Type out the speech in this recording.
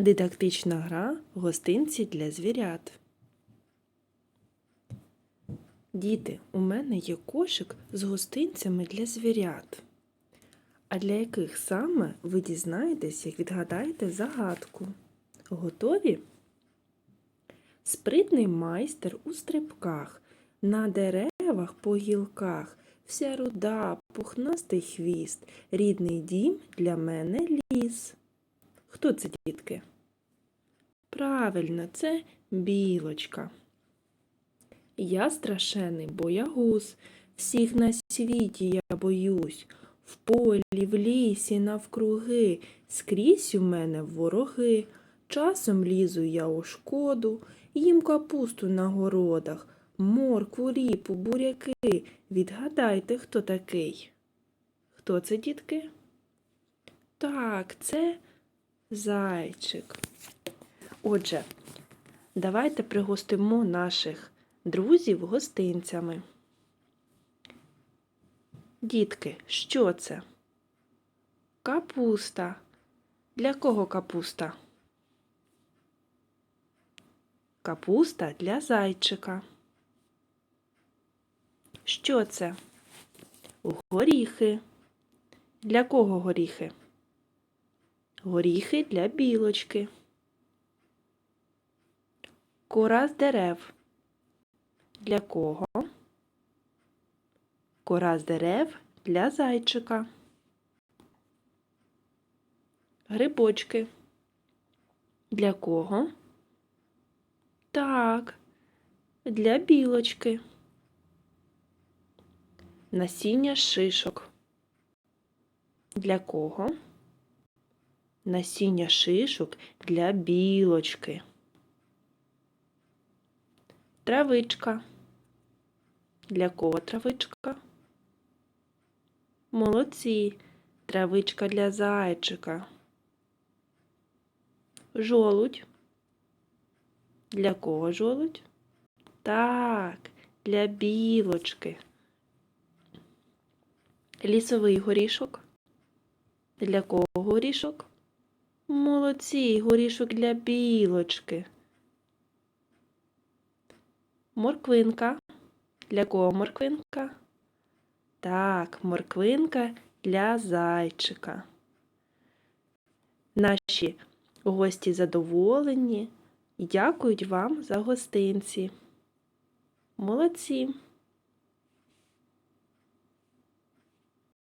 Дидактична гра гостинці для звірят. Діти, у мене є кошик з гостинцями для звірят. А для яких саме ви дізнаєтесь, як відгадаєте загадку? Готові? Спритний майстер у стрибках, на деревах по гілках, вся руда, пухнастий хвіст, рідний дім для мене ліс. Хто це, дітки? Правильно, це білочка. Я страшений боягуз, всіх на світі я боюсь. В полі, в лісі, навкруги, скрізь у мене вороги. Часом лізу я у шкоду, їм капусту на городах, моркву, ріпу, буряки. Відгадайте, хто такий? Хто це, дітки? Так, це зайчик. Отже, давайте пригостимо наших друзів гостинцями. Дітки, що це? Капуста. Для кого капуста? Капуста для зайчика. Що це? Горіхи. Для кого горіхи? Горіхи для білочки. Кора з дерев. Для кого? Кора з дерев для зайчика. Грибочки. Для кого? Так, для білочки. Насіння шишок. Для кого? Насіння шишок для білочки. Травичка. Для кого травичка? Молодці. Травичка для зайчика. Жолудь. Для кого жолудь? Так, для білочки. Лісовий горішок. Для кого горішок? Молодці, горішок для білочки. Морквинка. Для кого морквинка? Так, морквинка для зайчика. Наші гості задоволені і дякують вам за гостинці. Молодці!